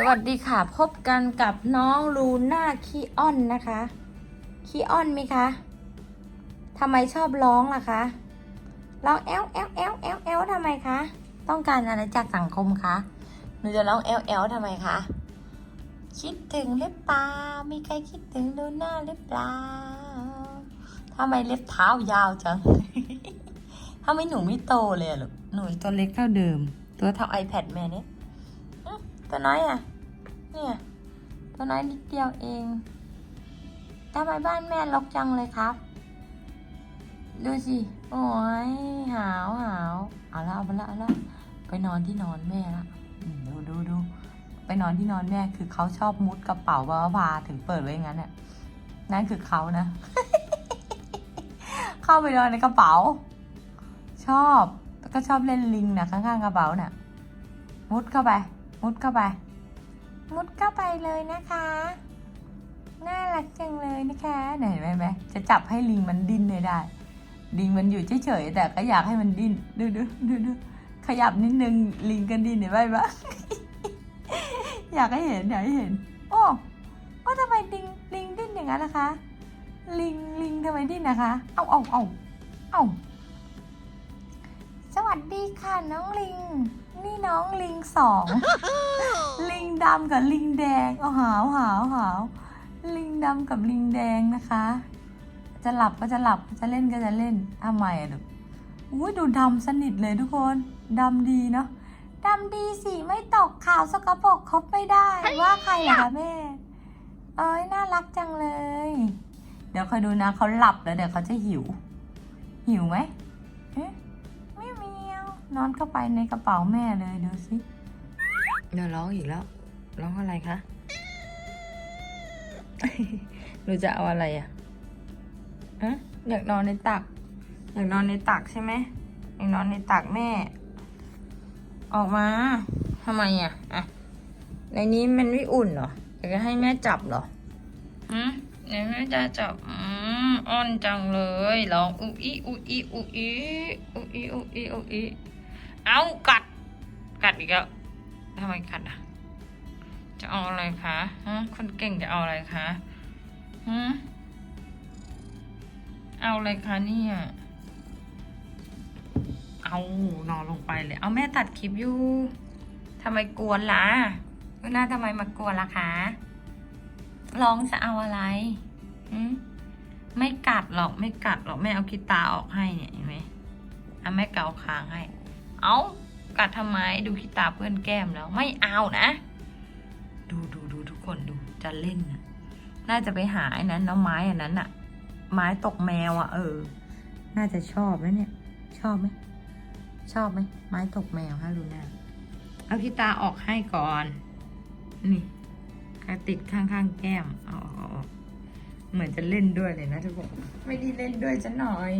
สวัสดีค่ะพบกันกับน้องลูน่าคีออนนะคะคีออนไหมคะทำไมชอบร้องล่ะคะร้องแอลแอลแอลแอลแอลทำไมคะ ต้องการอะไรจากสังคมคะหนูจะร้องแอลแอลทำไมคะคิดถึงหรือเปล่ามีใครคิดถึงลูน่าหรือเปล่าทำไมเล็บเท้ายาวจังทำไมหนูไม่โตเลยลูกหนูตัวเล็กเท่าเดิม ตัวเท่า iPad แม่เนี่ยตัวน้อยอะ เนี่ย ตัวน้อยนิดเดียวเองทำไมบ้านแม่รกจังเลยครับ ดูสิ โอ้ยหาวหาวเอาละเอาละเอาละไปนอนที่นอนแม่ละดูดูดูไปนอนที่นอนแม่คือเขาชอบมุดกระเป๋าบาบาถึงเปิดไว้งั้นเนี่ยนั่นคือเขานะ เข้าไปนอนในกระเป๋า ชอบก็ชอบเล่นลิงนะข้างๆกระเป๋าน่ะ มุดเข้าไป มุดเข้าไป มุดเข้าไปเลยนะคะ น่ารักจังเลยนะคะเห็นไหมไหมจะจับให้ลิงมันดิ้นเลยได้ ลิงมันอยู่เฉยๆแต่ก็อยากให้มันดิ้นดูดูดูดูขยับนิดนึงลิงก็ดิ้นเห็นไหมบ้าอยากให้เห็นอยากให้เห็น โอ้โอ้ทำไมลิงลิงดิ้นอย่างนั้นนะคะ ลิงลิงทำไมดิ้นนะคะ เอาเอาเอาเอาสวัสดีค่ะน้องลิง นี่น้องลิงสอง ลิงดำกับลิงแดงเอาหาวหาวหาวลิงดำกับลิงแดงนะคะ จะหลับก็จะหลับจะเล่นก็จะเล่นทำไมอะลูกอุ้ยดูดำสนิทเลยทุกคนดำดีเนาะดำดีสิไม่ตกขาวสกปรกคบไม่ได้ ว่าใครเหรอคะแม่ เอ้ยน่ารักจังเลย เดี๋ยวคอยดูนะเขาหลับแล้วเดี๋ยวเขาจะหิว หิวไหม นอนเข้าไปในกระเป๋าแม่เลยดูสิเดี๋ยวร้องอีกแล้ว ร้องอะไรคะหนูจะเอาอะไรอะฮะอยากนอนในตัก อยากนอนในตักใช่ไหมอยากนอนในตักแม่ ออกมาทำไมอะอะในนี้มันไม่อุ่นเหรออยากจะให้แม่จับเหรออืมไหนแม่จะจับอืมอ่อนจังเลยร้องอุอีอุอีอุอีอุอีอุอีอุอี เอากัด กัดอีกแล้วทำไมกัดอะ จะเอาอะไรคะฮะคนเก่งจะเอาอะไรคะฮะเอาอะไรคะเนี่ย เอานอนลงไปเลย เอาแม่ตัดคลิปอยู่ทำไมกวนล่ะหน้าทำไมมากวนล่ะคะ ร้องจะเอาอะไรหืมไม่กัดหรอกไม่กัดหรอกแม่เอากีตาออกให้เนี่ยเห็นไหมเอาแม่เกาคางให้ เอากัดทำไมดูกีตาเพื่อนแก้มแล้วไม่เอานะ ดูดูดูทุกคนดูจะเล่นนะน่าจะไปหาไอ้นั้นเนาะไม้อันนั้นอะไม้ตกแมวอะเออ น่าจะชอบนะเนี่ย ชอบไหมชอบไหมไม้ตกแมวฮะลูน่าเอากีตาออกให้ก่อน นี่กระติดข้างๆแก้มเอาออกเออเหมือนจะเล่นด้วยเลยนะทุกคนไม่ได้เล่นด้วยจะหน่อย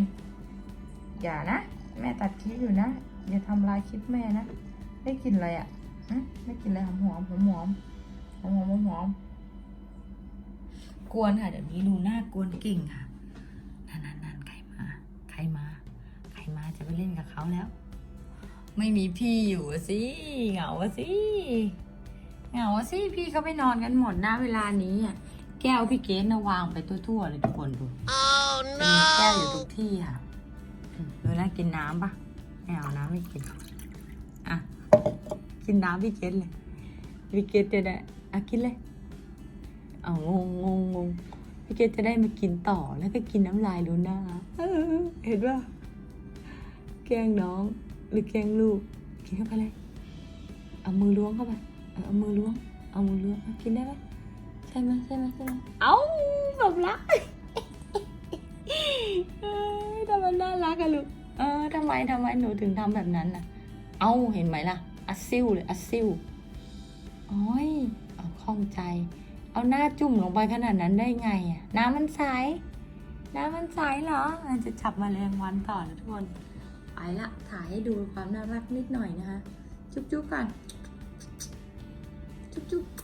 อย่านะ แม่ตัดคลิปอยู่นะ อย่าทำลายคิดแม่นะ ได้กลิ่นอะไรอะได้กลิ่นอะไรหอมหอมหอมหอมหอมหอมหอมกวนค่ะเดี๋ยวนี้ดูหน้ากวนกิ่งค่ะนานๆานใครมา ใครมา ใครมาจะไปเล่นกับเขาแล้ว ไม่มีพี่อยู่สิเหงาสิเหงาสิพี่เขาไปนอนกันหมดนะเวลานี้อะแก้วพี่เกศนะวางไปทั่วๆเลยทุกคนดู oh, no. มีแก้วอยู่ทุกที่ค่ะดูน่ากินน้ำปะ ไม่เอาน้ำไม่กิน อะ กินน้ำพี่เกดเลยพี่เกดจะได้อะกินเลย เอางงงงงงพี่เกดจะได้มากินต่อแล้วก็กินน้ำลายดูหน้าเห็นป่ะแกล้งน้องหรือแกล้งลูก กินเข้าไปเลย เอามือล้วงเข้าไป เอามือล้วง เอามือล้วงกินได้ไหมใช่ไหมใช่ไหมใช่ไหมเอาแบบรักทำไมน่ารักอะลูก เออทำไมทำไมหนูถึงทำแบบนั้นน่ะ เอาเห็นไหมล่ะ อัดซิวเลยอัดซิวโอ้ยเอาข้องใจ เอาหน้าจุ่มลงไปขนาดนั้นได้ไงอะน้ำมันใส น้ำมันใสเหรออาจจะจับมาแรงวันต่อนะทุกคน ไปละถ่ายให้ดูความน่ารักนิดหน่อยนะคะ จุ๊บๆก่อน จุ๊บๆ